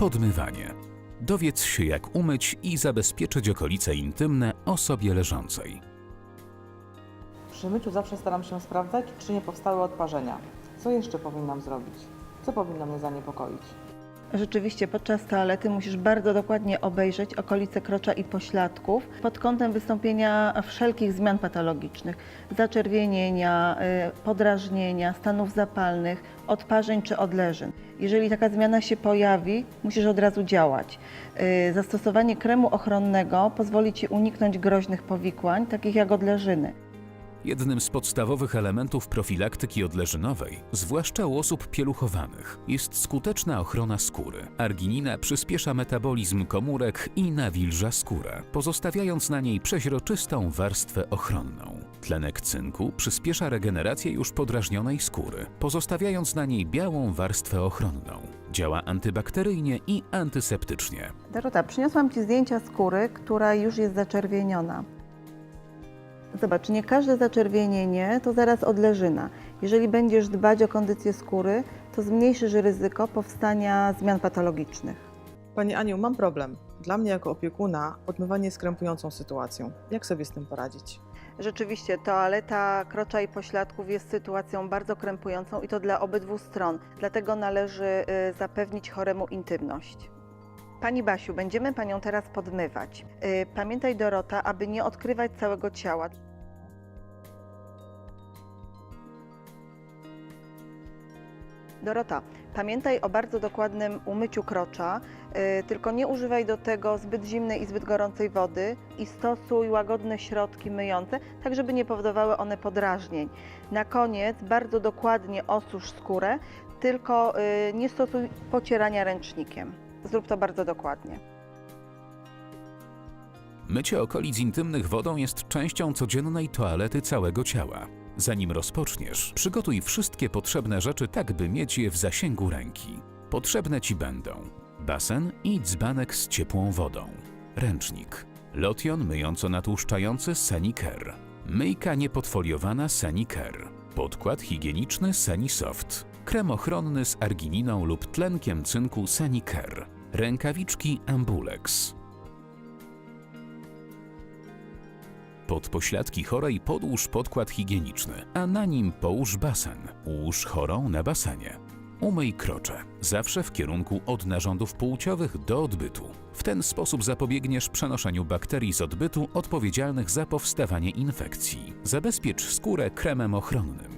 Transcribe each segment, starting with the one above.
Podmywanie. Dowiedz się, jak umyć i zabezpieczyć okolice intymne osobie leżącej. Przy myciu zawsze staram się sprawdzać, czy nie powstały odparzenia. Co jeszcze powinnam zrobić? Co powinno mnie zaniepokoić? Rzeczywiście podczas toalety musisz bardzo dokładnie obejrzeć okolice krocza i pośladków pod kątem wystąpienia wszelkich zmian patologicznych, zaczerwienienia, y, podrażnienia, stanów zapalnych, odparzeń czy odleżyn. Jeżeli taka zmiana się pojawi, musisz od razu działać. Y, Zastosowanie kremu ochronnego pozwoli Ci uniknąć groźnych powikłań, takich jak odleżyny. Jednym z podstawowych elementów profilaktyki odleżynowej, zwłaszcza u osób pieluchowanych, jest skuteczna ochrona skóry. Arginina przyspiesza metabolizm komórek i nawilża skórę, pozostawiając na niej przeźroczystą warstwę ochronną. Tlenek cynku przyspiesza regenerację już podrażnionej skóry, pozostawiając na niej białą warstwę ochronną. Działa antybakteryjnie i antyseptycznie. Dorota, przyniosłam Ci zdjęcia skóry, która już jest zaczerwieniona. Zobacz, nie każde zaczerwienienie to zaraz odleżyna. Jeżeli będziesz dbać o kondycję skóry, to zmniejszysz ryzyko powstania zmian patologicznych. Pani Aniu, mam problem. Dla mnie jako opiekuna podmywanie jest krępującą sytuacją. Jak sobie z tym poradzić? Rzeczywiście, toaleta krocza i pośladków jest sytuacją bardzo krępującą i to dla obydwu stron. Dlatego należy y, zapewnić choremu intymność. Pani Basiu, będziemy Panią teraz podmywać. Y, Pamiętaj Dorota, aby nie odkrywać całego ciała. Dorota, pamiętaj o bardzo dokładnym umyciu krocza, y, tylko nie używaj do tego zbyt zimnej i zbyt gorącej wody i stosuj łagodne środki myjące, tak żeby nie powodowały one podrażnień. Na koniec bardzo dokładnie osusz skórę, tylko y, nie stosuj pocierania ręcznikiem. Zrób to bardzo dokładnie. Mycie okolic intymnych wodą jest częścią codziennej toalety całego ciała. Zanim rozpoczniesz, przygotuj wszystkie potrzebne rzeczy tak, by mieć je w zasięgu ręki. Potrzebne Ci będą basen i dzbanek z ciepłą wodą, ręcznik, lotion myjąco-natłuszczający Sanicare, myjka niepodfoliowana Sanicare, podkład higieniczny Sanisoft, krem ochronny z argininą lub tlenkiem cynku Sanicare, rękawiczki Ambulex, Pod pośladki chorej podłóż podkład higieniczny, a na nim połóż basen. Ułóż chorą na basenie. Umyj krocze, zawsze w kierunku od narządów płciowych do odbytu. W ten sposób zapobiegniesz przenoszeniu bakterii z odbytu odpowiedzialnych za powstawanie infekcji. Zabezpiecz skórę kremem ochronnym.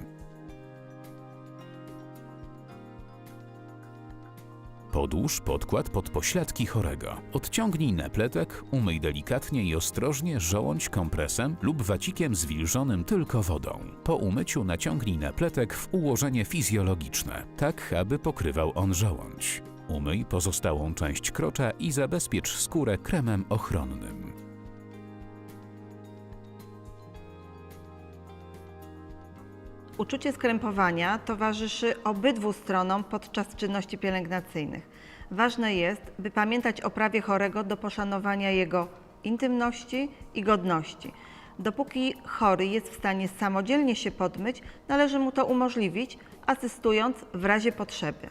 Podłóż podkład pod pośladki chorego. Odciągnij napletek, umyj delikatnie i ostrożnie żołądź kompresem lub wacikiem zwilżonym tylko wodą. Po umyciu naciągnij napletek w ułożenie fizjologiczne, tak aby pokrywał on żołądź. Umyj pozostałą część krocza i zabezpiecz skórę kremem ochronnym. Uczucie skrępowania towarzyszy obydwu stronom podczas czynności pielęgnacyjnych. Ważne jest, by pamiętać o prawie chorego do poszanowania jego intymności i godności. Dopóki chory jest w stanie samodzielnie się podmyć, należy mu to umożliwić, asystując w razie potrzeby.